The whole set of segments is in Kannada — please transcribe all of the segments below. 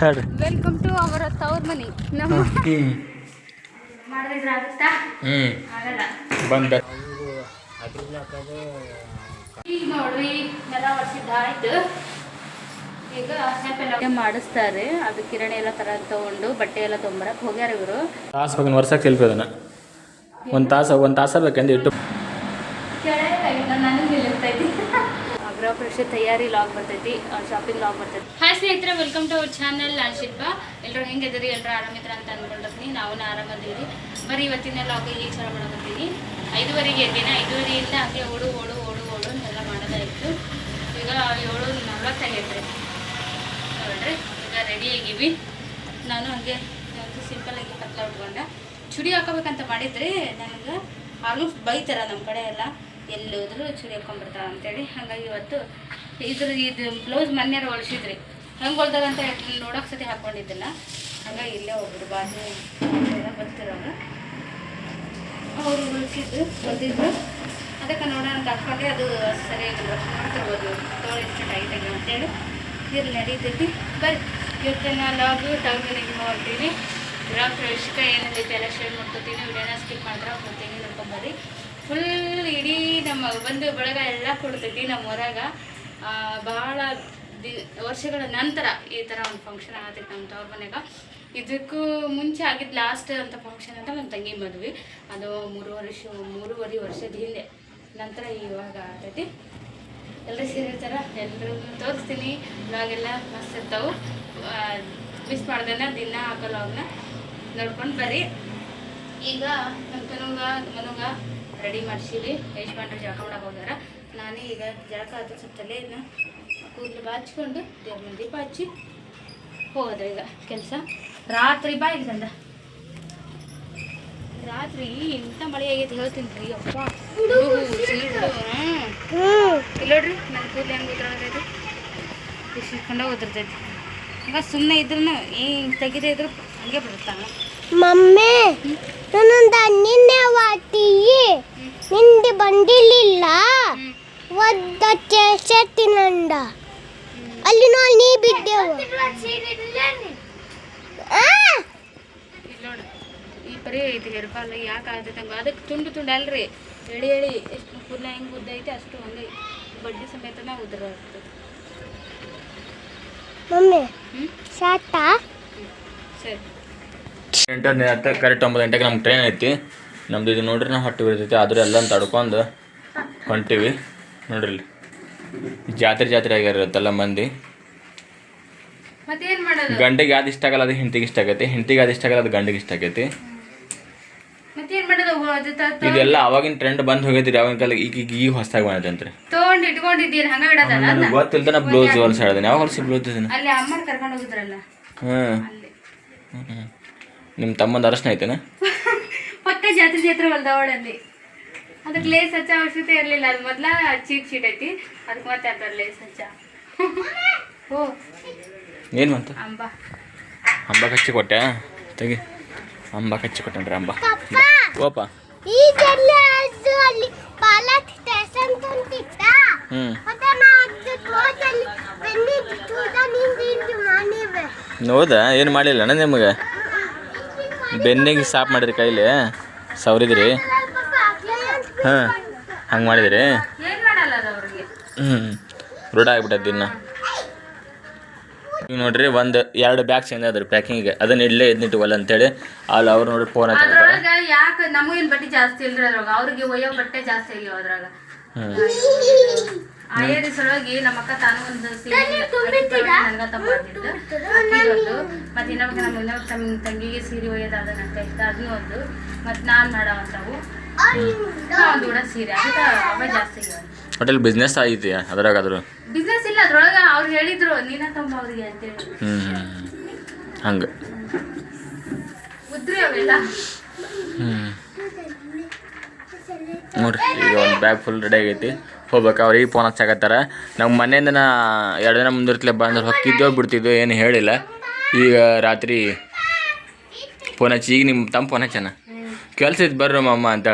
ಹೇಳ್ರಿ ವೆಲ್ಕಮ್ ಟು ಅವರ ತವ್ರ ಮನಿ. ನಮ್ಮ ಹ್ಞೂ ಮಾಡಿದ್ರೆ ಆಗುತ್ತಾ? ಹ್ಞೂ ಆಗಲ್ಲ. ಬಂದ. ಈಗ ನೋಡ್ರಿ ನೆಲ ಒರೆಸಿದ್ದಾಯ್ತು ಈಗ ನೆಪ್ಪೆಲ್ಲ ಮಾಡಿಸ್ತಾರೆ. ಅದು ಕಿರಣಿ ಎಲ್ಲ ತರ ತಗೊಂಡು ಬಟ್ಟೆ ಎಲ್ಲ ತೊಗೊಂಬರಕ್ಕೆ ಹೋಗ್ಯಾರ ಇವರು. ತಾಸು ಬಗ್ಗೆ ವರ್ಷಕ್ಕೆ ಸ್ವಲ್ಪ ಅದನ್ನ. ಒಂದು ತಾಸು ಒಂದು ತಾಸ ಬೇಕಂದ್ರೆ ಇಟ್ಟು ನನಗೆ ನಿಲ್ತೈತಿ ಗೃಹ ತಯಾರಿ ಲಾಗ್ ಬರ್ತೈತಿ ಶಾಪಿಂಗ್ ಲಾಗ್ ಬರ್ತೈತಿ. ಹಾಯ್ ಸ್ನೇಹಿತರೆ ವೆಲ್ಕಮ್ ಟು ಅವರ್ ಚಾನಲ್ ನಾನು ಶಿಲ್ಪ. ಎಲ್ಲರೂ ಹೆಂಗಿದ್ರಿ ಎಲ್ಲರೂ ಆರಾಮಿದ್ರ ಅಂತ ಅನ್ಕೊಂಡಿರ್ತೀನಿ ನಾವು ಆರಾಮದೀವಿ ಬರೀ ಇವತ್ತಿನ ಲಾಗ್ ಈಗ ಚಾಲು ಮಾಡಕತ್ತೀನಿ ಐದುವರೆಗೆ ಎದ್ದಿನ ಐದುವರೆಯಿಂದ ಹಾಗೆ ಓಡು ಓಡು ಓಡು ಓಡು ಎಲ್ಲ ಮಾಡೋದಾಯಿತು. ಈಗ ಏಳು ನಲ್ವತ್ತಾಗೈತೆ ನೋಡ್ರಿ, ಈಗ ರೆಡಿ ಆಗಿವಿ. ನಾನು ಹಾಗೆ ಸಿಂಪಲ್ ಆಗಿ ಕತ್ಲ ಉಟ್ಕೊಂಡೆ. ಚುಡಿ ಹಾಕೋಬೇಕಂತ ಮಾಡಿದ್ರೆ ನನಗೆ ಆಲ್ಮೋಸ್ಟ್ ಬೈತಾರ ನಮ್ಮ ಕಡೆ ಎಲ್ಲ. ಎಲ್ಲಿ ಹೋದ್ರು ಚುರಿ ಹಾಕೊಂಡ್ಬಿಡ್ತಾವೆ ಅಂತೇಳಿ. ಹಾಗಾಗಿ ಇವತ್ತು ಇದ್ರ ಇದು ಬ್ಲೌಸ್ ಮೊನ್ನೆರ ಹೊಲಿಸಿದ್ರಿ. ಹೆಂಗೆ ಅಂತ ನೋಡೋಕೆ ಸತಿ ಹಾಕ್ಕೊಂಡಿದ್ದಿಲ್ಲ ಹಾಗಾಗಿ ಇಲ್ಲೇ ಒಬ್ಬರು ಬಾಜು ಬರ್ತಿರೋರು. ಅವರು ಹೊಲಿಸಿದ್ರು ಬಂದಿದ್ರು ಅದಕ್ಕೆ ನೋಡೋಣ ಅಂತ ಅದು ಸರಿಯಾಗಿಲ್ಲ. ನೋಡ್ತಿರ್ಬೋದು ತೋಳು ಎಷ್ಟು ಟೈಟ್ ಆಗಿ ಅಂತೇಳಿ. ಇರ್ಲಿ, ನಡೀತೈತಿ. ಬರ್ರಿ. ಇವತ್ತಿನ ಲಾಗು ಟೌನಿಗೆ ನೋಡ್ತೀನಿ ಗೃಹ ಪ್ರವೇಶಕ್ಕೆ ಏನಿದೆ ಎಲ್ಲ ಶೇರ್ ಮಾಡ್ಕೊತೀನಿ. ವಿಡಿಯೋನ ಸ್ಕಿಪ್ ಮಾಡ್ತಾರೆ, ಹೋಗ್ತೀನಿ ನೋಡ್ಕೊಂಬರ್ರಿ ಬಂದು ಬಳಗ ಎಲ್ಲ ಕೊಡ್ತೈತಿ ನಮ್ಮ ಹೊರಗ ಭಾಳ ದಿ, ವರ್ಷಗಳ ನಂತರ ಈ ಥರ ಒಂದು ಫಂಕ್ಷನ್ ಆಗತೈತಿ ನಮ್ಮ ತವ್ರ ಮನೆಗೆ. ಇದಕ್ಕೂ ಮುಂಚೆ ಆಗಿದ್ದು ಲಾಸ್ಟ್ ಅಂತ ಫಂಕ್ಷನ್ ಅಂತ ನಮ್ಮ ತಂಗಿ ಮದ್ವೆ. ಅದು ಮೂರು ವರ್ಷ, ಮೂರುವರೆ ವರ್ಷದ ಹಿಂದೆ. ನಂತರ ಇವಾಗ ಆಗ್ತೈತಿ. ಎಲ್ಲರೂ ಸೇರಿರ್ತಾರ? ಎಲ್ಲರೂ ತೋರಿಸ್ತೀನಿ. ಇವಾಗೆಲ್ಲ ಮಸ್ತ್ ಇರ್ತಾವೆ. ಮಿಸ್ ಮಾಡ್ದೇನ ದಿನ ಹಾಕಲ್ಲ ಅವನ್ನ ನೋಡ್ಕೊಂಡು ಬರ್ರಿ. ಈಗ ನಮ್ಮ ತನುಗ, ಮನುಗ ರೆಡಿ ಮಾಡಿಸಿವಿ ಯಜಮಾನ್ರು ಜಳಕ ಮಾಡಕ್ಕೆ ಹೋಗ್ಯಾರ. ನಾನೇ ಈಗ ಜಳಕ ಆದ ಸ್ವಲ್ಪ ತಲೆಯನ್ನು ಕೂದಲು ಬಾಚ್ಕೊಂಡು ದೇವ್ರ ಮುಂದೆ ದೀಪ ಹಚ್ಚಿ ಹೋಗೋದು ಈಗ ಕೆಲಸ. ರಾತ್ರಿ ಬಾ ಇಲ್ಲಿ ತಂದ ರಾತ್ರಿ ಇಂಥ ಮಳೆ ಆಗೈತೆ ಹೇಳ್ತೀನಿ ರೀ ಅಪ್ಪ. ಇಲ್ಲಿ ನೋಡ್ರಿ ನನ್ನ ಕೂದಲು ಹೆಂಗೆ ಉದ್ರಾಡೋದೈತಿ ಇಷ್ಟು ಇಟ್ಕೊಂಡೋಗಿ ಉದುರ್ತೈತಿ. ಹಂಗ ಸುಮ್ಮನೆ ಇದ್ರು ಏನು ತೆಗಿದೇ ಇದ್ರು ಹಂಗೆ ಬಿಡುತ್ತಾನ ಮಮ್ಮಿ ನನ್ನೊಂದು ನಿನ್ನೆ ವಾಟಿ ನಿಂದು ಬಂದಿಲ್ಲ ಒದ್ದ ಚೇಸತ್ತಿನಂಡ ಅಲ್ಲಿ ನೋಡಿ ನೀ ಬಿದ್ದೆವು. ಈ ಐತಿ ಯಾಕೆ ಅದಕ್ಕೆ ತುಂಡು ತುಂಡು ಅಲ್ರಿ. ಎಳಿ ಎಳಿ ಎಷ್ಟು ಹೆಂಗೆ ಅಷ್ಟು ಹಂಗೆ ಬಡ್ಡಿ ಸಮೇತನ ಉದ್ರ ಆಗ್ತದೆ. ಮಮ್ಮಿ ಹ್ಞೂ ಸಾತ? ಸರಿ ಎಂಟು ಕರೆಕ್ಟ್ ಒಂಬತ್ತು ಗಂಟೆಗೆ ನಮ್ಮ ಟ್ರೈನ್ ಐತಿ. ನಮ್ದು ಇದು ನೋಡ್ರಿ ನಾವು ಹೊಟ್ಟೆ ಬಿಡ್ತೈತಿ ಆದ್ರೆ ಎಲ್ಲ ತಡ್ಕೊಂಡು ಹೊಂಟಿವಿ. ನೋಡ್ರಿ. ಜಾತ್ರೆ ಜಾತ್ರೆ ಆಗಿರತ್ತಲ್ಲ ಮಂದಿ. ಗಂಡಿಗೆ ಯಾವ್ದು ಇಷ್ಟ ಆಗಲ್ಲ ಅದು ಹೆಂಡತಿಗೆ ಇಷ್ಟ ಆಗೈತಿ ಹೆಂಡತಿಗೆ ಯಾವ್ದು ಇಷ್ಟ ಆಗಲ್ಲ ಅದು ಗಂಡಿಗೆ ಇಷ್ಟ ಆಗೈತಿ ಇದೆಲ್ಲ ಅವಾಗಿನ ಟ್ರೆಂಡ್ ಬಂದ್ ಹೋಗೈತಿ ಅವಾಗಿನ ಕಾಲ ಈಗ ಈಗ ಈಗ ಹೊಸದಾಗಿ ಬಂದೈತೆ ಗೊತ್ತಿಲ್ದ ನಾ ಬ್ಲೌಸ್ ಹೊಲ್ಸ್ ಯಾವಾಗ ಯಾವ ಹೊಲ್ಸಿ ಬ್ಲೌಸ್ ಹ್ಞೂ ನಿಮ್ಮ ತಮ್ಮಂದು ಅರಶಿನ ಐತೆನ? ಪಕ್ಕ ಜಾತ್ರೆ ಜಾತ್ರೆ ಹೊಲ್ದವಳಲ್ಲಿ ಅದಕ್ಕೆ ಲೇಸ್ ಹಚ್ಚ ಅವಶ್ಯಕತೆ ಇರಲಿಲ್ಲ. ಅದು ಮೊದ್ಲ ಚೀಟ್ ಶೀಟ್ ಐತಿ. ಅದಕ್ಕೆ ಮತ್ತೆ ಅಂತ ಲೇಸ್ ಹಚ್ಚ. ಓ ಏನು ಅಂತ ಅಂಬ. ಅಂಬ ಕಚ್ಚಿ ಕೊಟ್ಟೆ ತೆಗಿ. ಅಂಬ ಕಚ್ಚಿ ಕೊಟ್ಟನ್ರಿ ಅಂಬ. ಓಪ. ಹೌದಾ? ಏನು ಮಾಡಿಲ್ಲ ನಿಮಗೆ? ಬೆನ್ನಿಗೆ ಸಾಪ್ ಮಾಡಿದ್ರಿ ಕೈಲಿ? ಸವರಿದ್ರಿ? ಹಾಂ ಹಂಗೆ ಮಾಡಿದ್ರಿ? ಹ್ಞೂ ರೂಢ ಆಗ್ಬಿಟ್ಟದ ದಿನ ಈಗ ನೋಡ್ರಿ ಒಂದು ಎರಡು ಬ್ಯಾಗ್ ಚೇಂಜ್ ಅದ್ರ ಪ್ಯಾಕಿಂಗ್ ಅದನ್ನ ಇಡ್ಲೇ ಇದ್ನಿಟ್ಟುವಲ್ಲ ಅಂತೇಳಿ. ಅಲ್ಲಿ ಅವ್ರು ನೋಡ್ರಿ ಫೋನ್ ಅದ್ರೊಳಗ ಯಾಕೆ ನಮಗೇನು ಬಟ್ಟೆ ಜಾಸ್ತಿ ಇಲ್ರಿ ಅದ್ರಾಗ ಅವ್ರಿಗೆ ಒಯ್ಯೋ ಬಟ್ಟೆ ಜಾಸ್ತಿ ಆಗ್ಯಾವ ಅದ್ರಾಗ. ಹ್ಞೂ ಆಯರಿ ಸಲುವಾಗಿ ನಮ್ಮ ಅಕ್ಕ ತಾನು ಒಂದು ಅಕ್ಕಿದೊಂದು ಮತ್ತೆ ಇನ್ನೊಬ್ಬ ನಮ್ಮ ಇನ್ನೊಬ್ಬ ತಮ್ಮ ತಂಗಿಗೆ ಸೀರೆ ಒಯ್ಯೋದು ಅದನ್ನ ಒಂದು ಮತ್ತೆ ನಾನು ಮಾಡೋವಂಥವು ಒಂದು ಕೂಡ ಸೀರೆ ಅದಕ್ಕೆ ಅವೇ ಜಾಸ್ತಿ ಹೋಟೆಲ್ ಬಿಸ್ನೆಸ್ ಐತಿ ಅದ್ರಾಗ ಅದ್ರ ಬಿಸ್ನೆಸ್ ಇಲ್ಲ ಅದ್ರೊಳಗೆ ಅವ್ರು ಹೇಳಿದ್ರು ನೀನ ತಮ್ಮ ಅವ್ರಿಗೆ ಅಂತೇಳಿ. ಹಂಗೆ. ಉದ್ರಿ ಅವೆಲ್ಲ ಹ್ಞೂ ನೋಡ್ರಿ ಈಗ ಒಂದು ಬ್ಯಾಗ್ ಫುಲ್ ರೆಡಿ ಆಗೈತಿ. ಹೋಗ್ಬೇಕು. ಅವ್ರಿಗೆ ಫೋನ್ ಹಚ್ಚಾಕತ್ತಾರ. ನಮ್ಮ ಮನೆಯಿಂದ ನಾ ಎರಡು ದಿನ ಮುಂದಿರ್ತಲೇ ಬಂದ್ರೆ, ಹೊಕ್ಕಿದ್ದೋ ಬಿಡ್ತಿದ್ದೋ ಏನು ಹೇಳಿಲ್ಲ. ಈಗ ರಾತ್ರಿ ಫೋನ್ ಹಚ್ಚಿ, ಈಗ ನಿಮ್ಮ ತಮ್ಮ ಫೋನ್ ಹಚ್ಚನ? ಕೆಲಸ ಇತ್ತು ಬರ್ರಿ ಮಮ್ಮ ಅಂತ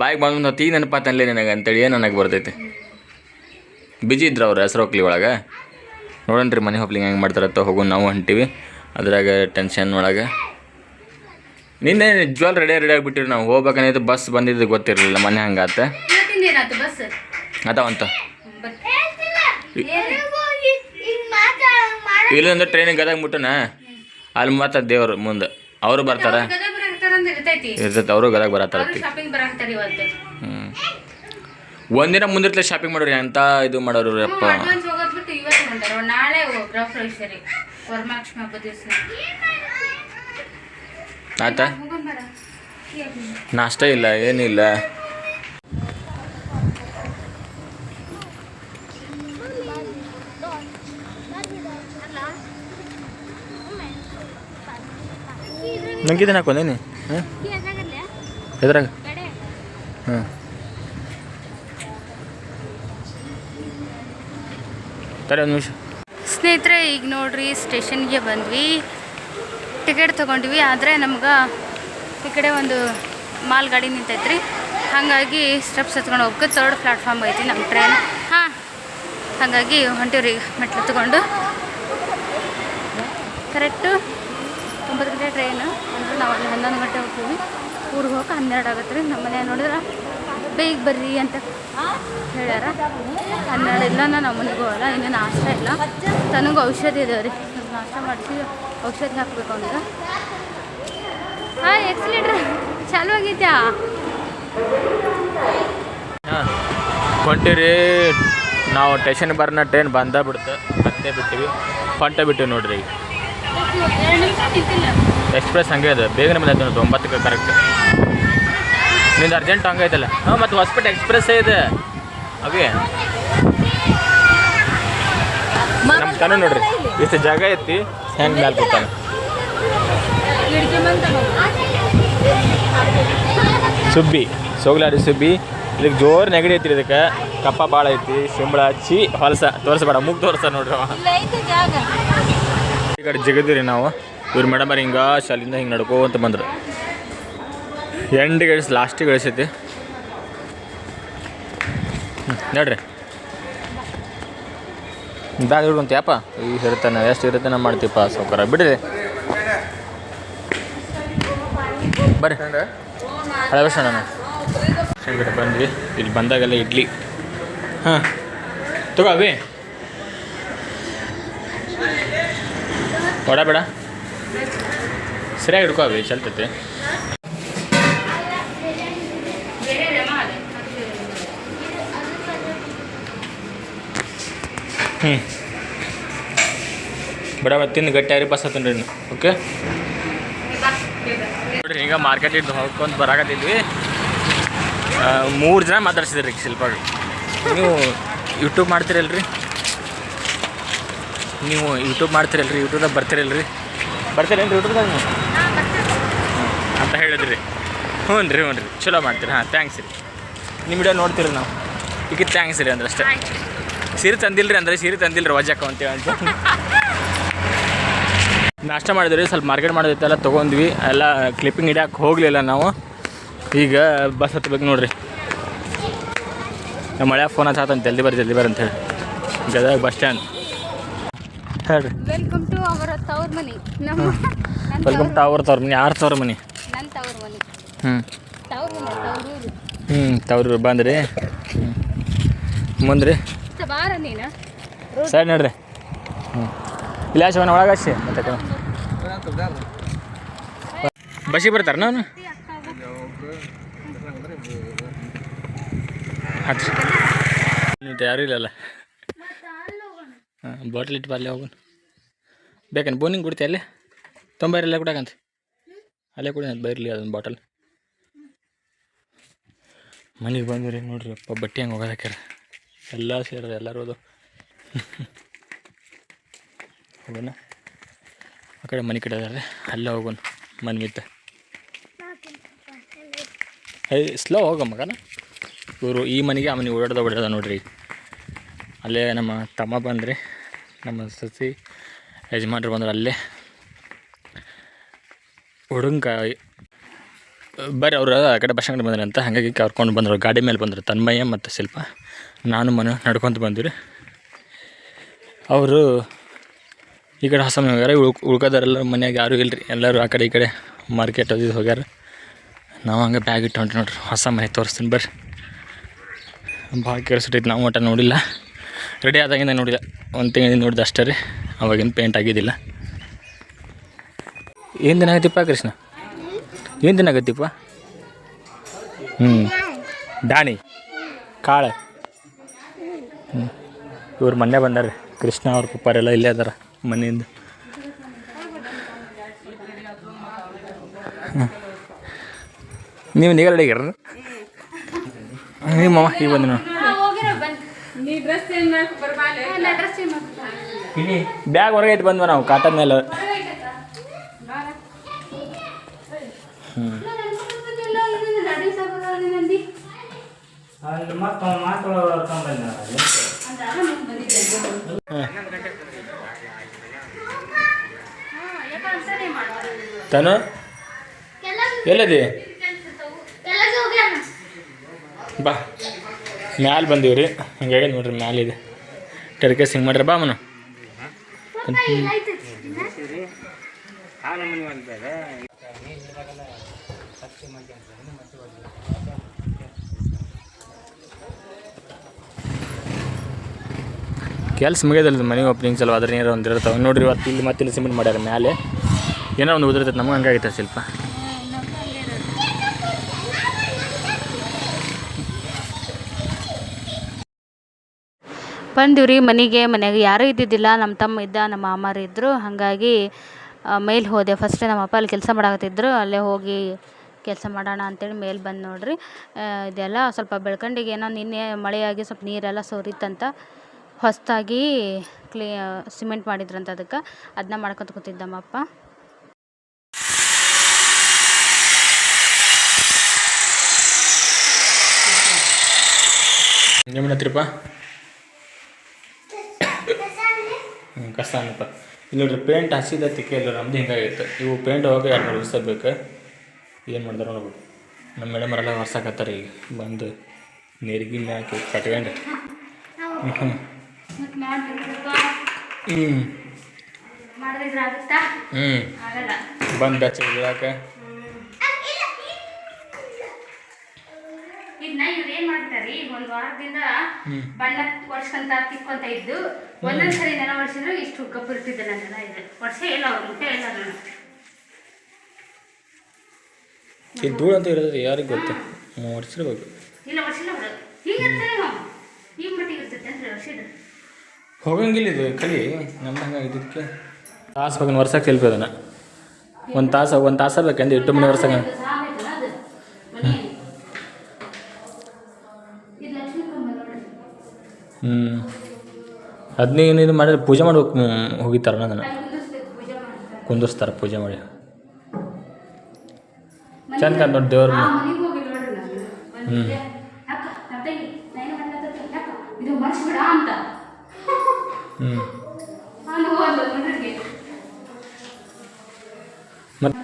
ಬಾಯಿಗೆ ಬಂದು ಹೊತ್ತು ಈಗ ನೆನಪಾತಲ್ಲೇ ನಿನಗೆ ಅಂತೇಳಿ ಏನು ನನಗೆ ಬರ್ತೈತಿ? ಬಿಜಿ ಇದ್ರು ಅವ್ರು ಹೆಸರು ಹೋಗ್ಲಿ ಒಳಗೆ? ನೋಡೋಣ ಮನೆ ಹೋಗ್ಲಿಂಗ್ ಹೆಂಗೆ ಮಾಡ್ತಾರತ್ತ ಹೋಗು ನಾವು ಹೊಂಟೀವಿ ಅದ್ರಾಗ ಟೆನ್ಷನ್ ಒಳಗೆ. ನಿನ್ನೆ ಜ್ವಲ್ ರೆಡಿ ರೆಡಿ ಆಗಿಬಿಟ್ಟಿರಿ ನಾವು. ಹೋಗ್ಬೇಕನ್ನೋದು ಬಸ್ ಬಂದಿದ್ದು ಗೊತ್ತಿರಲಿಲ್ಲ, ಮನೆ ಹಂಗಾತ. ಅದಾವಂತ ಇಲ್ಲಂದ್ರೆ ಟ್ರೈನಿಗೆ ಗದಗ ಮುಟ್ಟನ? ಅಲ್ಲಿ ಮತ್ತೆ ದೇವ್ರು ಮುಂದೆ. ಅವರು ಬರ್ತಾರೆ? ಇರ್ತೈತಿ. ಅವರು ಗದಗ ಬರತ್ತಾರ ಹ್ಞೂ ಒಂದಿನ ಮುಂದಿರ್ತಲೆ ಶಾಪಿಂಗ್ ಮಾಡೋರಿ ಅಂತ ಇದು ಮಾಡೋರು ಅಪ್ಪ? ಆತ? ನಾಷ್ಟ ಇಲ್ಲ ಏನಿಲ್ಲ. ನಂಗಿದ್ದೇನೆ ಹಾಕೊಂಡೇನಿ? ಹಾಂ? ಎದ್ರಾಗ? ಹಾಂ. ನಿಮಿಷ. ಸ್ನೇಹಿತರೆ, ಈಗ ನೋಡ್ರಿ, ಸ್ಟೇಷನ್ಗೆ ಬಂದ್ವಿ. ಟಿಕೆಟ್ ತೊಗೊಂಡ್ವಿ, ಆದರೆ ನಮ್ಗೆ ಈ ಕಡೆ ಒಂದು ಮಾಲ್ ಗಾಡಿ ನಿಂತೈತ್ರಿ. ಹಾಗಾಗಿ ಸ್ಟೆಪ್ಸ್ ಹತ್ಕೊಂಡು ಹೋಗ್ಬೇಕು. ತರ್ಡ್ ಪ್ಲಾಟ್ಫಾರ್ಮ್ ಐತಿ ನಮ್ಮ ಟ್ರೈನ್. ಹಾಂ. ಹಾಗಾಗಿ ಹೊಂಟೀವ್ರಿ ಮೆಟ್ಲು ತಗೊಂಡು. ಕರೆಕ್ಟು? ಒಂಬತ್ತು ಗಂಟೆ ಟ್ರೈನು ಅಂದ್ರೆ ನಾವು ಅಲ್ಲಿ ಹನ್ನೊಂದು ಗಂಟೆ ಹೋಗ್ತೀವಿ. ಊರಿಗೆ ಹೋಗಕ್ಕೆ ಹನ್ನೆರಡು ಆಗುತ್ತೆ ರೀ. ನಮ್ಮ ಮನೆ ನೋಡಿದ್ರೆ, ಬೇಗ ಬರ್ರಿ ಅಂತ ಹೇಳ್ಯಾರ. ಹನ್ನೆರಡು ಇಲ್ಲ ನಮ್ಮ ಮನೆಗೆ ಹೋಗಲ್ಲ, ಇನ್ನೂ ನಾಷ್ಟ ಇಲ್ಲ. ತನಗೆ ಔಷಧಿ ಇದಾವೆ ರೀ. ನಾಷ್ಟ ಮಾಡಿಸಿ ಔಷಧಿ ಹಾಕ್ಬೇಕು ಅಂದ್ರೆ ಹಾಂ, ಎಕ್ಸಿಲೇಟ್ರ್, ಚಾಲು ಆಗಿದ್ಯಾ? ಹೊಂಟಿರಿ. ನಾವು ಟೇಷನ್ ಬರ್ನ ಟ್ರೈನ್ ಬಂದ ಬಿಡ್ತು. ಮತ್ತೆ ಬಿಟ್ಟಿವಿ ಹೊಂಟ ಬಿಟ್ಟಿವಿ ನೋಡ್ರಿ ಎಕ್ಸ್ಪ್ರೆಸ್ ಹಂಗೆ ಇದೆ. ಬೇಗನೆ ಬಂದೈತೆ ಒಂಬತ್ತಕ್ಕೆ ಕರೆಕ್ಟ್ ನಿಂದು ಅರ್ಜೆಂಟ್ ಹಂಗೆ ಐತಲ್ಲ. ಹಾಂ, ಮತ್ತು ಹೊಸ್ಪೇಟೆ ಎಕ್ಸ್ಪ್ರೆಸ್ಸೇ ಇದೆ. ಅವೇ? ನಮ್ಮ ತನ ನೋಡ್ರಿ, ಇಷ್ಟು ಜಾಗ ಐತಿ, ಹೆಂಗೆ ಮೇಲೆ ಕೂತಾನೆ ಸುಬ್ಬಿ, ಸೋಗ್ಲಾಡಿ ಸುಬ್ಬಿ. ಇದಕ್ಕೆ ಜೋರು ನೆಗಡಿ ಐತಿ ಇದಕ್ಕೆ. ಕಪ್ಪ ಭಾಳ ಐತಿ ಸಿಂಬಳ ಹಚ್ಚಿ ಹೊಲಸ. ತೋರಿಸ್ಬೇಡ, ಮುಗ್ ತೋರಿಸ ನೋಡ್ರಿ ಕಡೆ ಜಿಗದಿರಿ ನಾವು. ಇವ್ರು ಮೇಡಮ್ ಅವ್ರು ಹಿಂಗೆ ಶಾಲಿಂದ ಹಿಂಗೆ ನಡ್ಕೋತ ಬಂದ್ರು. ಎಂಡಿಗೆ ಇಳಿಸ್ ಲಾಸ್ಟಿಗೆ ಗಳಿಸೈತಿ. ನೋಡ್ರಿ. ಬ್ಯಾಗ್ ಅಂತ್ಯಪ್ಪ ಈ ಇರ್ತಾನೆ ಎಷ್ಟು ಇರುತ್ತೆ ನಾವು ಮಾಡ್ತೀವಪ್ಪ ಸೌಕರ ಬಿಡ್ರಿ. ಬರ್ರಿ. ಹಳೆ ವರ್ಷ ನಾನು ಬಂದ್ವಿ. ಇಲ್ಲಿ ಬಂದಾಗೆಲ್ಲ ಇಡ್ಲಿ. ಹಾಂ. ತಗೋ ಅವಿ ವಡ ಬೇಡ. ಸರಿಯಾಗಿ ಹಿಡ್ಕೋ ಅವಿ ಚಲ್ತೈತೆ. ಹ್ಞೂ ಬೇಡ ತಿಂದು ಗಟ್ಟಿಯಾಗಿ ಬಸ್ ಹತ್ತೀನಿ ರೀ ಓಕೆ? ನೋಡ್ರಿ, ಈಗ ಮಾರ್ಕೆಟ್ ಇದ್ದು ಹೋಗ್ಕೊಂತ ಬರಾಕತ್ತಿದ್ವಿ. ಮೂರು ಜನ ಮಾತಾಡ್ಸಿದ್ರಿ ಶಿಲ್ಪಾಗ. ನೀವು ಯೂಟ್ಯೂಬ್ ಮಾಡ್ತೀರಲ್ರಿ? ನೀವು ಯೂಟ್ಯೂಬ್ ಮಾಡ್ತೀರಲ್ರಿ ಯೂಟ್ಯೂಬ್ದಾಗ ಬರ್ತೀರಲ್ರಿ. ಬರ್ತೀರೇನ್ರಿ ಯೂಟ್ಯೂಬ್ದಾಗ ನೀವು? ಅಂತ ಹೇಳಿದ್ರಿ. ಹ್ಞೂ ರೀ ಹ್ಞೂ ರೀ ಚಲೋ ಮಾಡ್ತೀರಿ, ಹಾಂ ಥ್ಯಾಂಕ್ಸ್ ರೀ. ನಿಮ್ಮ ವಿಡಿಯೋ ನೋಡ್ತೀರಿ ನಾವು. ಈಗ ಥ್ಯಾಂಕ್ಸ್ ರೀ ಅಂದ್ರೆ ಅಷ್ಟೇ. ಸೀರೆ ತಂದಿಲ್ರಿ ಅಂದ್ರೆ ಸೀರೆ ತಂದಿಲ್ರಿ ವಜಾಕ ಅಂತೇಳಿ ಅಂತ ನಾಷ್ಟ ಮಾಡಿದ್ರಿ, ಸ್ವಲ್ಪ ಮಾರ್ಕೆಟ್ ಮಾಡೋದಿತ್ತೆಲ್ಲ ತೊಗೊಂಡ್ವಿ. ಎಲ್ಲ ಕ್ಲಿಪ್ಪಿಂಗ್ ಹಿಡಿಯಕ್ಕೆ ಹೋಗಲಿಲ್ಲ ನಾವು. ಈಗ ಬಸ್ ಹತ್ಬೇಕು ನೋಡ್ರಿ. ನಮ್ಮ ಮಳೆ ಫೋನ್ ಹಚ್ಚಂತ ಜಲ್ದಿ ಬರ್ರಿ ಜಲ್ದಿ ಬರ್ರಿ ಅಂತೇಳಿ ಗದಗ ಬಸ್ ಸ್ಟ್ಯಾಂಡ್ ಹೇಳ್ರಿ ವೆಲ್ಕಮ್ ಟು ಅವರ ತವ್ರ ಮನಿ. ನಮ್ಮ ವೆಲ್ಕಮ್ ಟು ಅವ್ರ ತವ್ರ ಮನೆ. ಯಾರು ತವ್ರ ಮನೆ? ನನ್ನ ತವ್ರ ಮನಿ. ಹ್ಞೂ ತವ್ರ ಮನೆ ತವ್ರೂರು ಹ್ಞೂ ಬಂದ್ರಿ. ಮುಂದ್ರಿ. ಬಾರ ನೀನು. ಸರಿ ನೋಡ್ರಿ. ಹ್ಞೂ ಇಲ್ಲ ಶಿವನ ಒಳಗಾಸಿ ಮತ್ತೆ ಬಸ್ಸಿಗೆ ಬರ್ತಾರೆ ನಾನು ಹತ್ತು ಯಾರು ಯಾರೂ ಇಲ್ಲಲ್ಲ. ಹಾಂ ಬಾಟ್ಲ್ ಇಟ್ಟು ಬರಲಿ ಹೋಗೋಣ. ಬೇಕೇನು ಬೋನಿಂಗ್ ಕುಡಿತೆ ಅಲ್ಲೇ? ತೊಂಬೈರಲ್ಲೇ ಕುಡಕಂತ ಅಲ್ಲೇ ಕುಡಿ ಬೈರ್ಲಿ, ಅದೊಂದು ಬಾಟಲ್ ಮನೆಗೆ ಬಂದ್ರೆ ನೋಡ್ರಿ, ಅಪ್ಪ, ಬಟ್ಟೆ ಹಂಗೆ ಹೋಗೋದಕ್ಕಾರ ಎಲ್ಲ ಸೇರ ಎಲ್ಲರೂ ಅದು ಹೋಗೋಣ. ಆ ಕಡೆ ಮನೆ ಕಡೆ ಅಲ್ಲೇ ಹೋಗೋಣ ಮನೆ ಮಿತ್ತ ಸ್ಲೋ ಹೋಗ ಮಗನ. ಇವರು ಈ ಮನೆಗೆ, ಆ ಮನೆಗೆ ಓಡಾಡ್ದ ಓಡಾಡ್ದ ನೋಡ್ರಿ. ಅಲ್ಲೇ ನಮ್ಮ ತಮ್ಮ ಬಂದ್ರಿ. ನಮ್ಮ ಸಸಿ ಯಜಮಾನ್ರು ಬಂದ್ರು ಅಲ್ಲೇ. ಹುಡುಗ, ಬರ್ರಿ ಅವರು ಆ ಕಡೆ ಬಸ್ ಅಂಗಡಿ ಬಂದ್ರೆ ಅಂತ ಹಾಗಾಗಿ ಕರ್ಕೊಂಡು ಬಂದರು. ಗಾಡಿ ಮೇಲೆ ಬಂದರು. ತನ್ಮಯ್ಯ ಮತ್ತು ಶಿಲ್ಪ. ನಾನು ಮನು ನಡ್ಕೊತ ಬಂದಿರಿ ಅವರು ಈ ಕಡೆ ಹೊಸ ಮನೆ ಹೋಗ್ಯಾರ. ಉಳ್ಕ ಉಳ್ಕೋದಾರೆಲ್ಲ ಮನ್ಯಾಗ ಯಾರೂ ಇಲ್ಲರಿ ಎಲ್ಲರೂ ಆ ಕಡೆ ಈ ಕಡೆ ಮಾರ್ಕೆಟ್ ಅದು ಹೋಗ್ಯಾರ. ನಾವು ಹಂಗೆ ಬ್ಯಾಗ್ ಇಟ್ಟು ಹೊಂಟ್ರಿ ನೋಡ್ರಿ. ಹೊಸ ಮನೆ ತೋರಿಸ್ತೀನಿ ಬರ್ರಿ. ಭಾಳ ಕೆಲ್ಸಟೈತಿ ನಾವು ಒಟ್ಟ ನೋಡಿಲ್ಲ. ರೆಡಿ ಆದಾಗಿಂದ ನೋಡಿಲ್ಲ. ಒಂದು ತಿಂಗಳಿಂದ ನೋಡಿದ ಅಷ್ಟೇ ರೀ. ಅವಾಗಿಂದ ಪೇಂಟ್ ಆಗಿದ್ದಿಲ್ಲ. ಏನು ದಿನ ಆಗತ್ತಿಪ್ಪ ಕೃಷ್ಣ? ಏನು ದಿನ ಆಗತ್ತಿಪ್ಪ ಹ್ಞೂ ದಾಣಿ. ಕಾಳು. ಹ್ಞೂ ಇವ್ರು ಮೊನ್ನೆ ಬಂದಾರೆ. ಕೃಷ್ಣ ಅವ್ರ ಪಪ್ಪಾರೆಲ್ಲ ಇಲ್ಲೇ ಅದಾರ ಮನೆಯಿಂದ. ಹ್ಮ್. ನೀವು ನೀಗ ರೆಡಿ ಆಗ್ಯಾರ ನಿಮ್ಮ ಈಗ ಬಂದು ನೋಡಿ ಹೋಗಿರೋ ಬಂದು ನೀ ಡ್ರೆಸ್ ಚೇಂಜ್ ಮಾಡಕ್ಕೆ ಬರಬಾಲೆ ಡ್ರೆಸ್ ಚೇಂಜ್ ಮಾಡ್ತೀನಿ ಬ್ಯಾಗ್ ಹೊರಗೆ ಇಟ್ಟು ಬಂದ್ವ ನಾವು ಕಾಟನ್ ಮೇಲೆ. ತಾನು? ಎಲ್ಲದಿ? ಬಾ. ಮ್ಯಾಲೆ ಬಂದೀವಿ ರೀ ಹಿಂಗಾಗಿ ನೋಡ್ರಿ ಮ್ಯಾಲಿದೆ ಟೆರ್ಕೇಸ್ ಹಿಂಗೆ ಮಾಡ್ರಿ ಬಾ ಮನು. ಕೆಲ್ಸ ಮುಗಿಯೋದಲ್ಲ ಮನೆ ಓಪನಿಂಗ್ ಸಲ ಅದ್ರ ಒಂದು ಇರ್ತಾವೆ. ನೋಡ್ರಿ ಇವತ್ತು ಇಲ್ಲಿ ಮತ್ತೆ ಇಲ್ಲಿ ಸಿಮೆಂಟ್ ಮಾಡ್ಯಾರ ಮ್ಯಾಲೆ. ಏನೋ ಒಂದು ಉದುರ್ತೈತೆ ನಮಗೆ ಹಂಗಾಗೈತೆ ಸ್ವಲ್ಪ. ಬಂದಿವ್ರಿ ಮನೆಗೆ ಮನೆಗೆ ಯಾರೂ ಇದ್ದಿದ್ದಿಲ್ಲ, ನಮ್ಮ ತಮ್ಮ ಇದ್ದ, ನಮ್ಮ ಮಾಮಾರು ಇದ್ದರು ಹಾಗಾಗಿ ಮೇಲೆ ಹೋದೆ. ಫಸ್ಟ್ ನಮ್ಮ ಅಪ್ಪ ಅಲ್ಲಿ ಕೆಲಸ ಮಾಡಾಕತ್ತಿದ್ರು. ಅಲ್ಲೇ ಹೋಗಿ ಕೆಲಸ ಮಾಡೋಣ ಅಂತೇಳಿ ಮೇಲೆ ಬಂದು ನೋಡ್ರಿ. ಇದೆಲ್ಲ ಸ್ವಲ್ಪ ಬೆಳ್ಕಂಡಿಗೆ ಏನೋ ನಿನ್ನೆ ಮಳೆಯಾಗಿ ಸ್ವಲ್ಪ ನೀರೆಲ್ಲ ಸೋರಿತ್ತಂತ ಹೊಸದಾಗಿ ಕ್ಲೀ ಸಿಮೆಂಟ್ ಮಾಡಿದ್ರಂತ ಅದಕ್ಕೆ ಅದನ್ನ ಮಾಡ್ಕೊತ ಕೂತಿದ್ದಮ್ಮಪ್ಪ ನಿಮ್ಮ ಕಷ್ಟ ಅನ್ನಪ್ಪ ಇಲ್ಲಿ ನೋಡ್ರಿ ಪೇಂಟ್ ಹಸಿದ ತಿಕ್ಕೆ ಇಲ್ಲ ನಮ್ದು ಹಿಂಗಾಗಿತ್ತು ಇವು ಪೇಂಟ್ ಹೋಗಿ ಎರಡು ಮೂರು ದಿವಸ ಬೇಕು. ಏನು ಮಾಡ್ದಾರ ನೋಡ್ಬೋದು ನಮ್ಮ ಮೇಡಮರೆಲ್ಲ ಹೊರ್ಸಾಕತ್ತಾರೆ ಈಗ. ಬಂದು ನೀರಿಗೆ ಹಾಕಿ ಕಟ್ಕೊಂಡು. ಹ್ಞೂ ಹ್ಞೂ ಹ್ಞೂ ಬಂದು ಬೆಚ್ಚ ಇದನ್ನ ಇವ್ರು ಏನ್ ಮಾಡ್ತಾರೆ ಈಗ ಒಂದ್ ವಾರದಿಂದ ಬಣ್ಣ ವರ್ಷಕ್ಕಂತ ತಿಕ್ಕೊಂತ ಇದ್ದು ಒಂದೊಂದ್ ಸರಿ ನೆಲ ವರ್ಷಿದ್ರು ಇಷ್ಟು ಕಪ್ಪು ಇರ್ತಿದ್ದೆ ನನ್ನ ಇದೆ. ವರ್ಷ ಇಲ್ಲ ಅವ್ರು ಮುಟ್ಟೆ ಇಲ್ಲ ನಾನು ಈ ಧೂಳು ಅಂತ ಇರೋದು ಯಾರಿಗೆ ಗೊತ್ತು? ಹೊಡ್ಸಿರ್ಬೇಕು ಇಲ್ಲ ವರ್ಷಿಲ್ಲ ಅವರು. ಹೀಗಿರ್ತಾರೆ ನಾವು ಈ ಮಟ್ಟಿಗೆ ಇರ್ತೈತೆ ಅಂದ್ರೆ ವರ್ಷಿದ್ರೆ ಹೋಗಂಗಿಲ್ಲ ಇದು ಕಲಿ. ನಮ್ಮ ಹಂಗೆ ಇದಕ್ಕೆ. ತಾಸು ಬೇಕು ವರ್ಷಕ್ಕೆ ಸ್ವಲ್ಪ ಅದನ್ನು. ಒಂದು ತಾಸು ಒಂದು ತಾಸ ಬೇಕಂದ್ರೆ ಎಂಟು ಮನೆ ವರ್ಷಕ್ಕೆ ಸಾಕೈತಲ್ಲ ಅದು ಮನೆ ಇದು ಲಕ್ಷ್ಮೀ ಕಂಬ ನೋಡ್ರಿ ಹ್ಞೂ ಹದಿನೈದು ಏನಿದು ಮಾಡಿದ್ರೆ ಪೂಜೆ ಮಾಡ್ಬೇಕು ಹೋಗಿತ್ತಾರ ಅದನ್ನು? ಅಲ್ಲಿ ಪೂಜೆ ಮಾಡಿ. ಚಂದ ಕಾಣ್ ನೋಡಿ ದೇವ್ರ ಹ್ಞೂ ಮನೆಗೆ ಮತ್ತು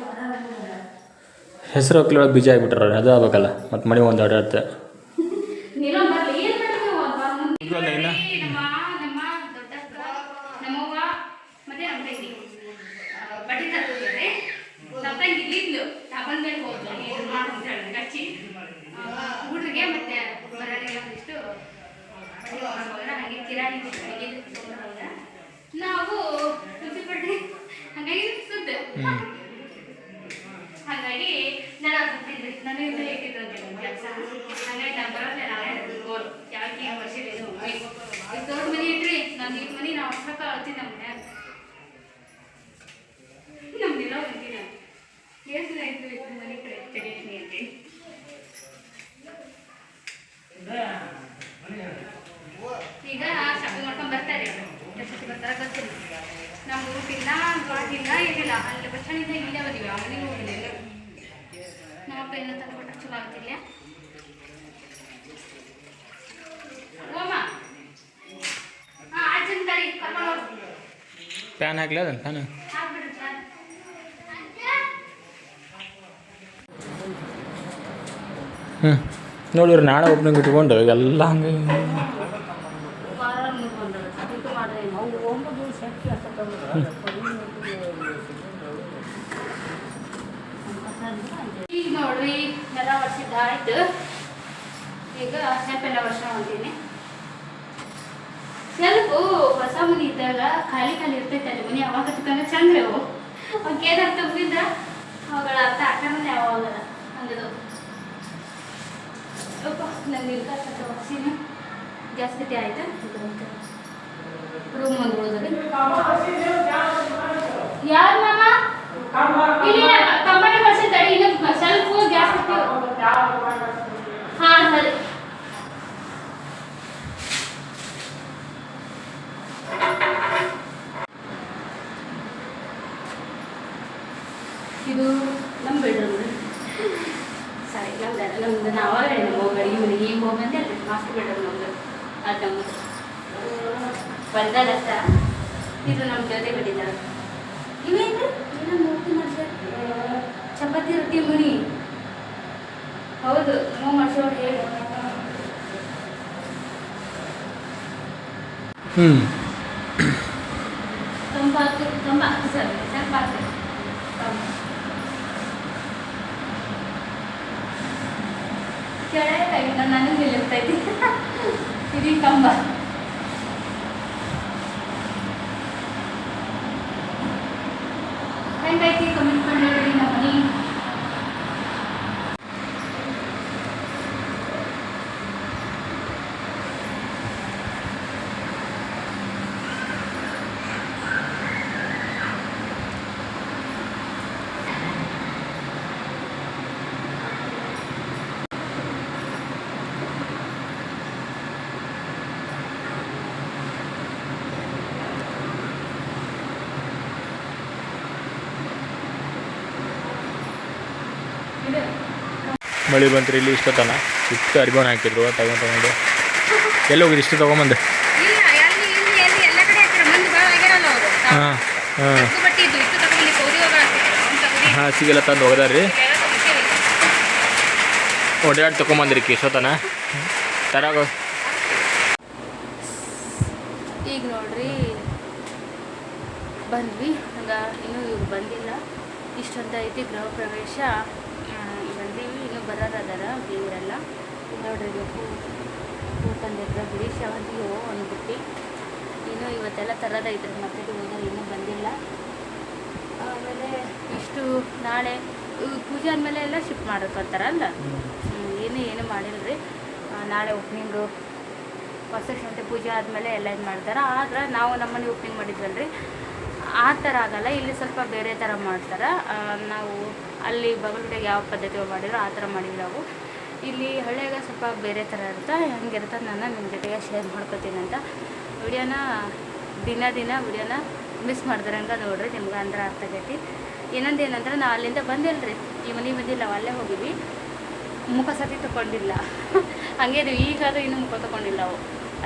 ಹೆಸರು ಹಾಕ್ಲಿಕ್ಕೆ ಬೀಜ ಆಗಿಬಿಟ್ರ ಅದು ಆಗ್ಬೇಕಲ್ಲ? ಮತ್ತು ಮನೆ ಒಂದು ಆಡಾಡ್ತೆ ನೀನು ಬರ್ಲಿ ಏನ್ ಮಾಡ್ತೀವಿ ಒಂದು ಇಲ್ವಲ್ಲ ಇನ್ನ? ನಮ್ಮ ನಮ್ಮ ದೊಡ್ಡಕ್ಕ ನಮ್ಮವ್ವ ಮತ್ತೆ ನಮ್ಮ ತಂಗಿ ಬಡ್ಡಿ ತಪ್ಪಂಗಿ ಇಲ್ಲಿದ್ಲು ಹೋದ್ಲು ಮಾಡು ಅಂತ ಹೇಳಿ ಕಚ್ಚಿ ಹುಡ್ರಿಗೆ ಮತ್ತೆ ಬರೋರಿಗೆ ಒಂದಿಷ್ಟು ಹಾಗೆ ಕಿರಾಣಿ ನಾವು ಖುಷಿ ಪಡ್ರಿ ಹಾಗಾಗಿ ಸುದ್ದ. ಹಾಗಾಗಿ ನಾನು ಅಂತಿದ್ರಿ ನನಗೆ ಅಂತ ಕೆಲಸ ಹಾಗಾಗಿ ನಾನು ಬರೋದೇ ನಾಳೆ ಗೋಲ್ ಯಾಕೆ ವರ್ಷ ಇದು ಮನೆ ಇಟ್ರಿ ನಾನು ಈ ಮನೆ ನಾವು ಹೊಸಕ ಅಳ್ತೀನಿ ನಮ್ಮ ಮನ್ಯಾಗ ನಮ್ಗೆಲ್ಲ ಬಂದಿಲ್ಲ ಎಷ್ಟು ಆಯ್ತು ಇದು ಮನೆ ಕಡೆ ತೆಗಿತೀನಿ ಅಂತ ಈಗ ಶಾಪಿಂಗ್ ಮಾಡ್ಕೊಂಡ್ ಬರ್ತಾರೆ ಎಷ್ಟೊತ್ತಿ ಬರ್ತಾರ ಗೊತ್ತಿಲ್ಲ ನಮ್ಮ ಊಟ ಇಲ್ಲ ಗಾಡಿ ಇಲ್ಲ ಏನಿಲ್ಲ ಅಲ್ಲಿ ಬಸ್ ಸ್ಟ್ಯಾಂಡಿಂದ ಇಲ್ಲೇ ಬಂದಿವಿ ಆ ಮನೆಗೆ ಹೋಗಿಲ್ಲ ಎಲ್ಲ ನಮ್ಮಪ್ಪ ಏನೋ ತಂದು ಕೊಟ್ಟರೆ ಚಲೋ ಆಗ್ತಿಲ್ಲ ಓಮ ಹಾಂ ಅಜ್ಜನ ತಾರಿ ಕರ್ಕೊಂಡು ಹೋಗು ಪ್ಯಾನ್ ಹಾಕ್ಲಿ ಅದನ್ನು ಪ್ಯಾನ್ ಹ್ಞೂ ನೋಡಿರಿ ನಾಳೆ ಒಬ್ಬನಿಗೆ ಇಟ್ಕೊಂಡು ಎಲ್ಲ ಹಂಗೆ. ಈಗ ನೋಡ್ರಿ, ಎಲ್ಲ ವರ್ಷದ ಆಯ್ತು. ಈಗ ಸೆಲ್ಪೆಲ್ಲ ವರ್ಷ ಅಂತೀನಿ ಸೆಲ್ಫು ಹೊಸ ಇದ್ದಾಗ ಖಾಲಿ ಖಾಲಿ ಇರ್ತೈತೆ ಅಲ್ಲಿ ಯಾವಾಗ ಹತ್ಕಂದ್ರೆ ಚಂದ್ರ ಅವು ಅವ್ಕೇನಾರ ತುಂಬಿದ್ರ ಅವುಗಳ ಅರ್ಥ ಹಾಕಂದ್ರೆ ಯಾವಾಗ ಹಂಗದು ನಂಗೆ ಇಲ್ಕ ಸ್ವಲ್ಪ ಹೊಸೀನಿ ಗ್ಯಾಸ್ ಗತಿ ಆಯಿತು? ರೂಮ್ ಒಂದು ಉಳಿದ್ರಿ ಯಾರು ಮಾಮ? ಇಲ್ಲ ಟೊಮೆಟೊ ಕಳ್ಸಿ ತಡಿ ಇನ್ನು ಗ್ಯಾಸ್ ಹಾ ಇದು ನಮ್ಮ ಬೆಡ್ರೂಮ್ ಸರಿ ನಾವು ಹೇಳಿ ನಮ್ಮ ಹೋಗಿ ಈಗ ಹೋಗಿ ಬಂದೆ ಅಲ್ಲ ಮಾಸ್ಟರ್ ಬೆಡ್ರೂಮ್ ನಮ್ದು. ಅದು ನಮ್ಮದು ಇದು ನಮ್ಮ ಜೊತೆ ಬಿಟ್ಟಿದ್ದಾರೆ. ಇವೇನ್ರಿ ಏನೋ ಮೂರ್ತಿ ಮಾಡ್ಸ್ಯಾರ ಚಪಾತಿ ರೊಟ್ಟಿ ಮುನಿ. ಹೌದು ನಮ್ಮ ಮಾಡ್ಸೋರು ಹೇಳಿ. ಹ್ಞೂ ನನಗೆ ನಿಲ್ಲಿರ್ತೈತಿ ಇದು ಕಂಬ ಹೆಂಗೈತಿ ಕಮೆಂಟ್ ಮಾಡಿ ಹೇಳ್ರಿ ನಮ್ಮ ಮನೆ ಇದು ಮಳೆ ಬಂತ್ರಿ ಇಲ್ಲಿ ಇಷ್ಟೊತ್ತನ ಇಷ್ಟು ಅರಿಬೋನ್ ಹಾಕಿದ್ರು ತಗೊಂಡು ತಗೊಂಡು. ಎಲ್ಲಿ ಹೋಗಿದ್ದು ಇಷ್ಟು ತೊಗೊಂಬಂದೆ? ಹಾಂ ಹಾಂ. ಹಾಂ. ಸಿಗೆಲ್ಲ ತಂದು ಹೋಗದಾರ್ರಿ. ಓಡಾಡಿ ತೊಗೊಂಬಂದ್ರಿ ಇಷ್ಟೊತ್ತನ ತರಾಗ ಈಗ ನೋಡ್ರಿ ಬಂದ್ವಿ. ಹಂಗ ಇನ್ನೂ ಇವ್ರು ಬಂದಿಲ್ಲ. ಇಷ್ಟೊಂದು ಐತಿ ಗೃಹ ಪ್ರವೇಶ. ಆ, ಅದಾರ ಬರೋದದಾರ ನೋಡ್ರಿ ಹೂ ಶಾವಂತಿ ಹೂ ಒಂದು ಬುಟ್ಟಿ ಇನ್ನೂ ಇವತ್ತೆಲ್ಲ ತರೋದೈತ್ರಿ ಮತ್ತೆ ಹೋದ ಇನ್ನೂ ಬಂದಿಲ್ಲ. ಆಮೇಲೆ ಇಷ್ಟು ನಾಳೆ ಪೂಜೆ ಆದಮೇಲೆ ಎಲ್ಲ ಶಿಫ್ಟ್ ಮಾಡ್ಕೊತಾರಲ್ಲ ಹ್ಮ್, ಏನು ಏನು ಮಾಡಿಲ್ಲರಿ ನಾಳೆ ಓಪನಿಂಗು ಶುಂಠಿ ಪೂಜೆ ಆದಮೇಲೆ ಎಲ್ಲ ಇದು ಮಾಡ್ತಾರೆ. ಆದ್ರೆ ನಾವು ನಮ್ಮನೆ ಓಪನಿಂಗ್ ಮಾಡಿದ್ವಲ್ರಿ. ಆ ಥರ ಆಗಲ್ಲ ಇಲ್ಲಿ ಸ್ವಲ್ಪ ಬೇರೆ ಥರ ಮಾಡ್ತಾರೆ. ನಾವು ಅಲ್ಲಿ ಬಗಲ್ಗಡೆಗೆ ಯಾವ ಪದ್ಧತಿ ಮಾಡಿದ್ರು ಆ ಥರ ಮಾಡಿವಿ ನಾವು. ಇಲ್ಲಿ ಹಳ್ಳಿಯಾಗ ಸ್ವಲ್ಪ ಬೇರೆ ಥರ ಇರುತ್ತೆ, ಹೆಂಗಿರುತ್ತೆ ನಾನು ನಿಮ್ಮ ಜೊತೆಗೆ ಶೇರ್ ಮಾಡ್ಕೋತೀನಿ ಅಂತ. ವಿಡಿಯೋನ ದಿನ ದಿನ ವಿಡಿಯೋನ ಮಿಸ್ ಮಾಡ್ದಾರಂಗ ನೋಡ್ರಿ, ನಿಮ್ಗೆ ಅಂದ್ರೆ ಅರ್ಥ ಆಗೈತಿ. ಇನ್ನೊಂದು ಏನಂದ್ರೆ ನಾವು ಅಲ್ಲಿಂದ ಬಂದಿಲ್ರಿ, ಈ ಮನೆ ಬಂದಿಲ್ಲ, ನಾವು ಅಲ್ಲೇ ಹೋಗಿವಿ ಮುಖ ಸತಿ ತಗೊಂಡಿಲ್ಲ ಹಂಗೆ ಇದು ಈಗ ಅದು ಇನ್ನೂ ಮುಖ ತೊಗೊಂಡಿಲ್ಲ ಅವು.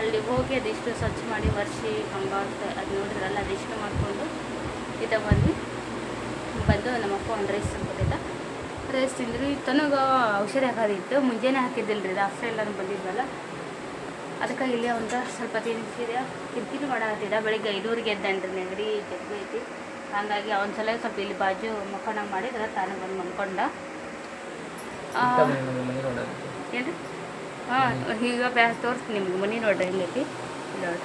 ಅಲ್ಲಿ ಹೋಗಿ ಅದಿಷ್ಟು ಸ್ವಚ್ಛ ಮಾಡಿ ವರ್ಷಿ ಕಂಬ ಅದು ನೋಡಿದ್ರಲ್ಲ, ಅದಿಷ್ಟು ಮಾಡಿಕೊಂಡು ಇದ ಬಂದ್ವಿ. ಬಂದು ನಮ್ಮ ಅಪ್ಪ ಒಂದು ರೈಸ್ ತಂದ್ಕೊಟ್ಟಿದ್ದ. ರೈಸ್ ತಿಂದ್ರಿ ತನಗ ಔಷಧಿ ಹಾಕೋದಿತ್ತು ಮುಂಜಾನೆ ಹಾಕಿದ್ದಿಲ್ಲ ರೀ ರಾತ್ರಿ ಎಲ್ಲರೂ ಬಂದಿದ್ವಲ್ಲ. ಅದಕ್ಕೆ ಇಲ್ಲಿ ಒಂದು ಸ್ವಲ್ಪ ತಿನ್ನಿಸಿದೆ ತಿಂತೀನಿ ಮಾಡಾಕತ್ತಿದ್ದ ಬೆಳಿಗ್ಗೆ ಐದೂರಿಗೆ ಎದ್ದೇನ್ರಿ ನೆಗಡಿ ಜಗ್ಗು ಐತಿ ಹಾಗಾಗಿ ಅವನ ಸಲ ಸ್ವಲ್ಪ ಇಲ್ಲಿ ಬಾಜು ಮಕ್ಕಳ ಮಾಡಿದ್ರೆ ತಾನು ಬಂದು ಮಲ್ಕೊಂಡ. ಆ, ಏನ್ರಿ? ಹಾಂ ಈಗ ಬ್ಯಾ ತೋರಿಸ್ತೀನಿ ನಿಮ್ಗೆ ಮನೆ ನೋಡ್ರಿ ಹೆಂಗೈತಿ ನೋಡ್ರಿ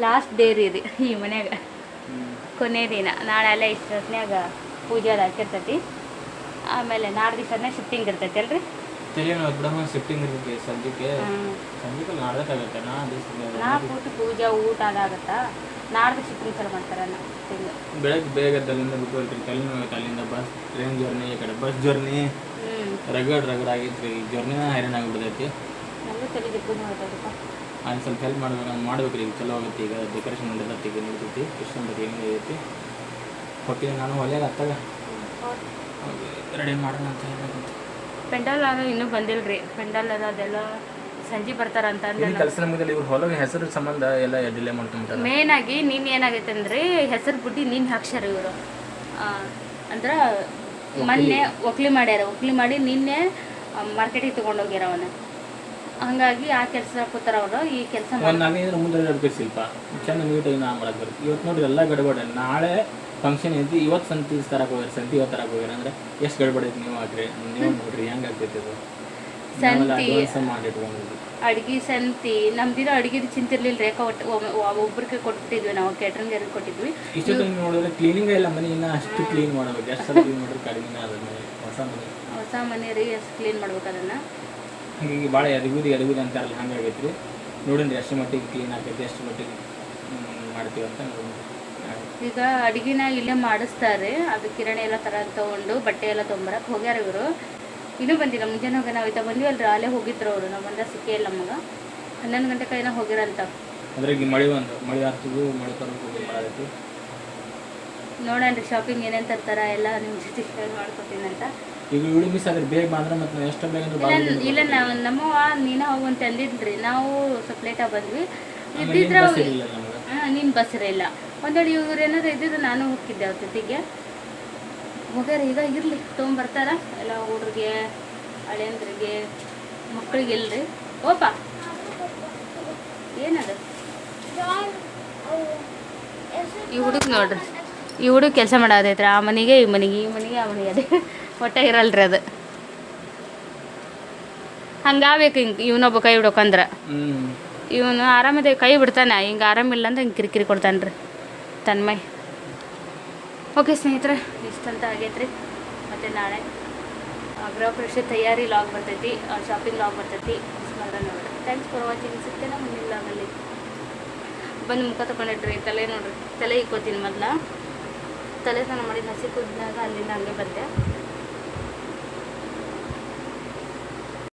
ಲಾಸ್ಟ್ ಡೇ ರೀ ಈ ಮನ್ಯಾಗ. ಕೊನೆ ದಿನ ನಾಳೆ ಎಲ್ಲ ಇಷ್ಟೊತ್ನ್ಯಾಗ ಪೂಜೆ ಅದು ಹಾಕಿರ್ತೈತಿ ಆಮೇಲೆ ನಾಳೆ ದಿವಸನೇ ಶಿಫ್ಟಿಂಗ್ ಇರ್ತೈತಿ ಅಲ್ರಿ? ಶಿಫ್ಟಿಂಗ್ ಇರ್ತೈತಿ ಸಂಜೆಗೆ. ಹ್ಮ್. ಸಂಜೆಗೆ ನಾಡ್ದಕ್ಕಾಗತ್ತೆ ನಾ ಕೂತು ಪೂಜೆ ಊಟ ಅದಾಗತ್ತಾ ನಾಡ್ದು ಶಿಫ್ಟಿಂಗ್ ಚಾಲು ಮಾಡ್ತಾರೆ ಬೆಳಗ್ಗೆ ಬೇಗ ತಲೆಯಿಂದ ಬಿಟ್ಟು ಅಲ್ಲಿಂದ ಬಸ್ ಟ್ರೈನ್ ಜರ್ನಿ ಈ ಕಡೆ ಬಸ್ ಜರ್ನಿ ರಗಡ್ ರಗಡ್ ಆಗೈತ್ರಿ ಈ ಜರ್ನಿನ ಹೈರಾಣ ಆಗಿಬಿಡ್ತೈತಿ ನಮಗೂ ತಲೆ ದಿಕ್ಕೂ ನೋಡ್ತೈತಪ್ಪ ಸ್ವಲ್ಪ ಹೆಲ್ಪ್ ಮಾಡ್ಬೇಕು ನಾನು ಮಾಡ್ಬೇಕ್ರಿ ಈಗ ಚಲೋ ಆಗುತ್ತೆ ಈಗ ಡೆಕೋರೇಷನ್ ನಡೆದತ್ತೆ ಈಗ ನಡೀತೈತಿ ಬಗ್ಗೆ ಏನು ಐತಿ ಕೊಟ್ಟಿದ್ದೆ ನಾನು ಹೊಲ್ಯಾಗ ಅತ್ತಾಗ ರೆಡಿ ಮಾಡೋಣ ಅಂತ ಹೇಳಬೇಕು ಪೆಂಡಲ್ ಅದು ಇನ್ನೂ ಬಂದಿಲ್ಲ ರೀ ಪೆಂಡಲ್ ಅದ ಅದೆಲ್ಲ ಸಂಜೆ ಬರ್ತಾರಂತ ಕೆಲಸ ನಮಗೆ ಇವ್ರು ಹೊಲಗೆ ಹೆಸರು ಸಂಬಂಧ ಎಲ್ಲ ಡಿಲೇ ಮಾಡ್ಕೊಂಬಿಟ್ಟಾರ ಮೇನ್ ಆಗಿ ನೀನ್ ಏನಾಗೈತೆ ಅಂದ್ರೆ ಹೆಸರು ಬುಟ್ಟಿ ನೀನ್ ಹಾಕ್ಸ್ಯಾರ ಇವರು. ಅಂದ್ರೆ ಮೊನ್ನೆ ಒಕ್ಲಿ ಮಾಡ್ಯಾರ ಒಕ್ಲಿ ಮಾಡಿ ನಿನ್ನೆ ಮಾರ್ಕೆಟಿಗೆ ತೊಗೊಂಡೋಗ್ಯಾರ ಅವನ ಹಂಗಾಗಿ ಆ ಕೆಲಸ ಕೂತಾರ ಅವರು ಈ ಕೆಲಸ ನಾವೇನಾದ್ರು ಮುಂದೆ ಶಿಲ್ಪ ಚೆಂದ ನೀಟಾಗಿ ನಾ ಮಾಡಕ್ ಬರುತ್ತೆ. ಇವತ್ತು ನೋಡಿ ಎಲ್ಲ ಗಡಬಡ. ನಾಳೆ ಫಂಕ್ಷನ್ ಐತಿ ಇವತ್ತು ಸಂತಿ ತರಕ್ ಹೋಗ್ಯಾರ ಸಂತಿ ಇವತ್ತು ತರಕ್ ಹೋಗ್ಯಾರ. ಅಂದ್ರೆ ಎಷ್ಟು ಗಡಬಡ ಐತಿ ನೀವು ಹಾಕ್ರಿ. ನೀವು ನೋಡ್ರಿ ಹೆಂಗೆ ಆಗ್ತೈತಿ ಅದು ಸಂತಿ. ಅಡ್ಗೆ ಸಂತಿ. ನಮ್ದಿರೋ ಅಡ್ಗೆದು ಚಿಂತಿರ್ಲಿಲ್ಲ ರೇಖಾ ಒಟ್ಟು ಒಬ್ರಿಗೆ ಕೊಟ್ಟಿದ್ವಿ ನಾವು ಕ್ಯಾಟ್ರಿಂಗ್ ಯಾರಿಗೆ ಕೊಟ್ಟಿದ್ವಿ. ಇಷ್ಟು ನೋಡಿದ್ರೆ ಕ್ಲೀನಿಂಗ್ ಇಲ್ಲ ಮನೆ ಇನ್ನ ಅಷ್ಟು ಕ್ಲೀನ್ ಮಾಡಬೇಕು. ಎಷ್ಟು ಕ್ಲೀನ್ ಮಾಡಿದ್ರೆ ಕಡಿಮೆ ಹೊಸ ಮನೆ. ಹೊಸ ಮನೆ ರೀ ಎಷ್ಟು ಕ್ಲೀನ್ ಮಾಡ್ಬೇಕು ಅದನ್ನ? ಹಾಗಾಗಿ ಭಾಳ ಎದಗುದಿ ಎದಗುದಿ ಅಂತಾರಲ್ಲ ಆಗೈತೆ ರೀ ನೋಡಿನ್ರಿ ಎಷ್ಟು ಮಟ್ಟಿಗೆ ಕ್ಲೀನ್ ಆಕೈತಿ ಎಷ್ಟು ಮಟ್ಟಿಗೆ ಮಾಡ್ತೀವಿ ಅಂತ ನೋಡಿ ಈಗ ಅಡ್ಗಿನ ಇಲ್ಲೇ ಮಾಡಿಸ್ತಾರೆ. ಅದು ಕಿರಣಿ ಎಲ್ಲ ತರ ತಗೊಂಡು ಬಟ್ಟೆ ಎಲ್ಲ ತೊಗೊಂಬರಕ್ಕೆ ಹೋಗ್ಯಾರ ಇವರು. ಇನ್ನೂ ಬಂದಿಲ್ಲ ಮುಂಜಾನೆ ಹೋಗಿ ನಾವು ಇತ್ತ ಬಂದಿವಲ್ರಿ ಅಲ್ಲೇ ಹೋಗಿದ್ರು ಅವರು. ನಾವು ಬಂದ ಸಿಕ್ಕೇ ಇಲ್ಲ ನಮಗೆ. ಹನ್ನೊಂದು ಗಂಟೆ ಕೈನ ಹೋಗಿರಂತ. ಅಂದ್ರೆ ಈಗ ಮಳೆ ಒಂದು ಮಳೆ ಆಗ್ತದೆ ಮಳೆ ತರೋದು ಮಾಡೈತಿ ನೋಡೋಣ ಶಾಪಿಂಗ್ ಏನೇನು ತರ್ತಾರ ಎಲ್ಲ ನಿಮ್ಮ ಜೊತೆ ಶೇರ್ ಮಾಡ್ಕೊತೀನಿ ಅಂತ. ಈಗ ವಿಡಿಯೋ ಮಿಸ್ ಆದ್ರೆ ಬೇಗ ಬಂದ್ರೆ ಮತ್ತೆ ನಾವು ಎಷ್ಟು ಬೇಗ ಅಂದ್ರೆ ಇಲ್ಲ ಇಲ್ಲ ನಾವು ನಮ್ಮವ್ವ ನೀನ ಹೋಗಂತ ಅಂದಿದ್ರಿ. ನಾವು ಸ್ವಲ್ಪ ಲೇಟಾಗಿ ಬಂದ್ವಿ. ಆಮೇಲೆ ಇದ್ದಿದ್ರೆ ಬಸ್ ನಮ್ಗೆ? ನೀನು ಬಸ್ ಇರಲಿಲ್ಲ. ಒಂದೇಳಿ ಇವ್ರು ಏನಾದ್ರು ಇದ್ದಿದ್ರೆ ನಾನು ಹೋಗ್ತಿದ್ದೆ ಅವ್ರ ಜೊತೆಗೆ ಹೋಗ್ಯಾರ ಈಗ ಇರ್ಲಿ ತೊಗೊಂಬರ್ತಾರ. ಎಲ್ಲ ಹುಡ್ರಿಗೆ ಹಳೆಯಂದ್ರಿಗೆ ಮಕ್ಕಳಿಗೆ ಇಲ್ರಿ. ಓಪ ಏನದು? ಈ ಹುಡುಗ ನೋಡ್ರಿ. ಈ ಹುಡುಗ ಕೆಲಸ ಮಾಡೋದೈತ್ರಿ ಆ ಮನೆಗೆ ಈ ಮನೆಗೆ ಈ ಮನೆಗೆ ಆ ಮನೆಗೆ ಅದೇ. ಒಟ್ಟ ಇರಲ್ರಿ ಅದು. ಹಂಗಾಗ್ಬೇಕು ಹಿಂಗೆ ಇವನೊಬ್ಬ ಕೈ ಬಿಡೋಕಂದ್ರೆ ಇವನು ಆರಾಮದೆ ಕೈ ಬಿಡ್ತಾನೆ ಹಿಂಗೆ ಆರಾಮಿಲ್ಲ ಅಂದ್ರೆ ಹಿಂಗೆ ಕಿರಿಕಿರಿ ಕೊಡ್ತಾನೆ ರೀ ತನ್ಮಯ್. ಓಕೆ ಸ್ನೇಹಿತರೆ ಇಷ್ಟಂತ ಆಗೈತ್ರಿ. ಮತ್ತು ನಾಳೆ ಗೃಹ ಪ್ರವೇಶ ತಯಾರಿ ಲಾಗ್ ಬರ್ತೈತಿ ಶಾಪಿಂಗ್ ಲಾಗ್ ಬರ್ತೈತಿ. ನೋಡ್ರಿ. ಥ್ಯಾಂಕ್ಸ್ ಫಾರ್ ವಾಚಿಂಗ್ ಸಿಗ್ತೇನೆ ಮುಂದಿನ ಲಾಗಲ್ಲಿ ಬಂದು ಮುಖ ತಗೊಂಡಿಟ್ರಿ ತಲೆ ನೋಡ್ರಿ. ತಲೆ ಇಕ್ಕೋತೀನಿ ಮೊದ್ಲ. ತಲೆ ಸ್ನಾನ ಮಾಡಿದ ಹಸಿ ಕುದ್ದಾಗ ಅಲ್ಲಿಂದ ಹಂಗೆ ಬಂದೆ.